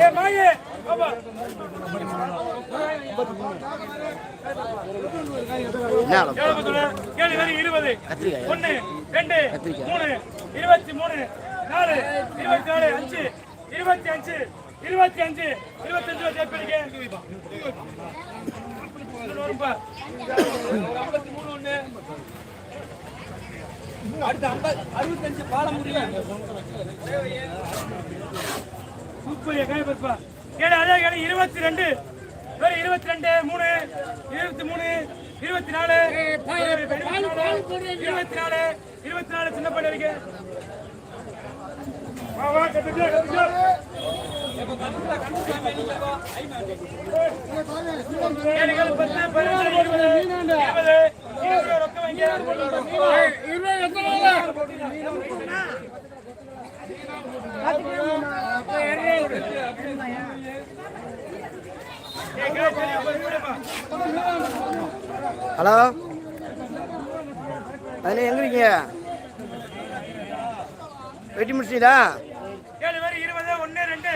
ஏ மாயே இருபது? ஒன்னு ரெண்டு. மூணு இருபத்தி மூணு நாலு இருபத்தி நாலு அஞ்சு இருபத்தி அஞ்சு. இருபத்தி அஞ்சு இருபத்தஞ்சு ரூபா ஐம்பத்தி மூணு ஒண்ணு. அடுத்த ஐம்பது அறுபத்தஞ்சு பாலம் முடியும் சூப்பர் கைப்பற்பா கேடு அதே கேடு இருபத்தி ரெண்டு. வேற இருபத்தி ரெண்டு மூணு. இருபத்தி மூணு இருபத்தி நாலு. இருபத்தி நாலு இருபத்தி நாலு சின்ன பண்ண ஹலோ. அதில் எங்க இருக்கீங்க? வெட்டி முடிச்சிட்டீங்களா ஏழு பேர் இருபது ஒன்னு ரெண்டு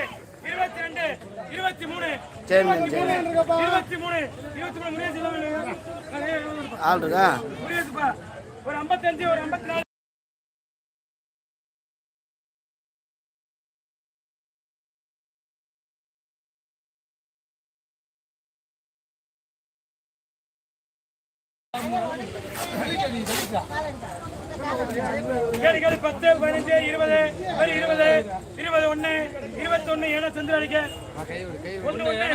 இருபத்தி ரெண்டு இருபத்தி மூணு சரி இருபத்தி மூணு இருபத்தி மூணு ஆள் இருக்கா ஒரு ஐம்பத்தஞ்சு ஒரு ஐம்பத்தி நாலு கேளு பத்து பதினஞ்சு இருபது ஒரு இருபது இருபது ஒண்ணு இருபத்தி ஒண்ணு ஏழு சந்திர அடிக்க. ஒண்ணு ஒண்ணு.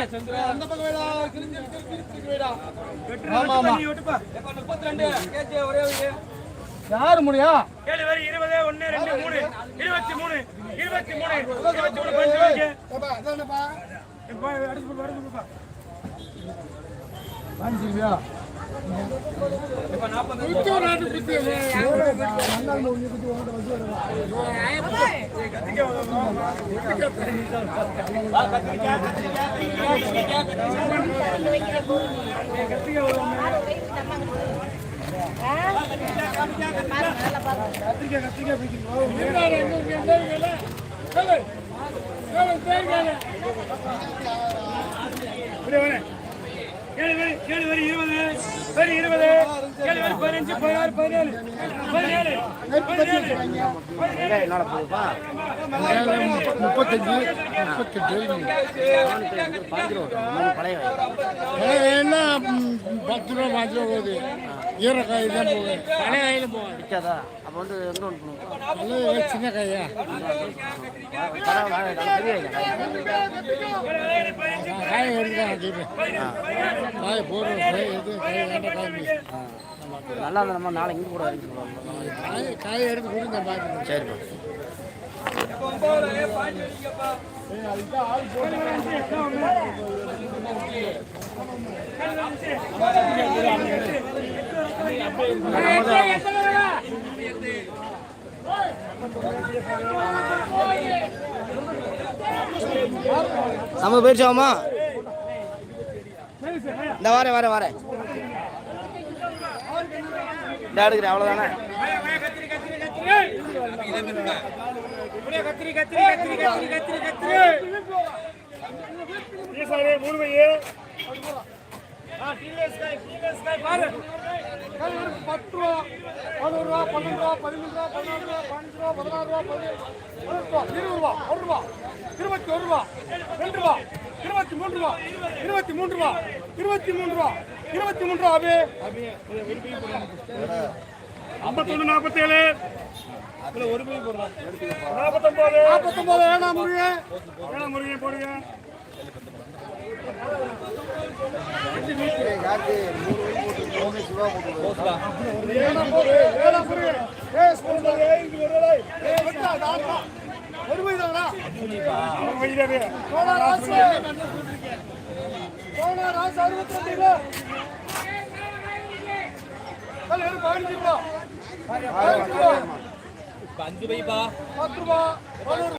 யாரு முடியா? கேளு வரி இருபது ஒண்ணு ரெண்டு மூணு. இருபத்தி மூணு இருபத்தி மூணு. இருபத்தி மூணு பஞ்சு வைக்க எப்பா, அடிச்சு போடு, கத்திரிக்காய் கத்திரிக்காய் இப்படி வரேன். ஏழு வரி, ஏழு வரி இருபது, சரி இருபது, பதினஞ்சு, பதினாறு, பதினேழு, பதினேழு. என்னோட போகுதுப்பா முப்பத்தஞ்சு முப்பத்தெட்டு. பழைய பத்து ரூபா பாஞ்சு ரூபா போகுது. ஈரக்காய் தான் போகுது. பழைய காயில் போகாது. விற்காதா? அப்போ வந்து எங்கே ஒன்று பண்ணுவோம். நல்ல சின்ன காயா. பரவாயில்ல நல்ல பெரிய காய். காய் எடுக்கலாம் கேட்பேன் காய் போடுறோம் காய் எது காய் வேண்டாம் காய் நல்லா இருந்தா நம்ம நாளைக்கு கூட. காய் காய் எடுத்து கொடுங்க பார்த்துக்கோங்க சரிப்பா நம்ம போயிடுச்சாமா இந்த வரேன் வரேன் வரேன் TVS காய், பாரு. பத்து ரூபா பதினோரு ரூபா பன்னெண்டு ரூபா பதிமூணு ரூபா பதினாலு ரூபா பதினஞ்சு ரூபா பதினாறு ரூபா பதினேழு ரூபா இருபது ரூபா ஒரு ரூபா இருபத்தி ஒரு ரூபா ரெண்டு ரூபா இருபத்தி மூன்று ரூபா இருபத்தி மூன்று ரூபா இருபத்தி மூணு ரூபா இருபத்தி ரூபா அபி ஐம்பத்தொன்னு, நாற்பத்தேழு. நாற்பத்தொன்பது நாற்பத்தொன்பது வேணாம் முருகன் ஏழாம் முருகன் போடுங்க. வேணாம் போய் தாண்டா வைரவே. போனா ராசு போனா ராசு அறுபத்தி ரெண்டு பத்து ரூபா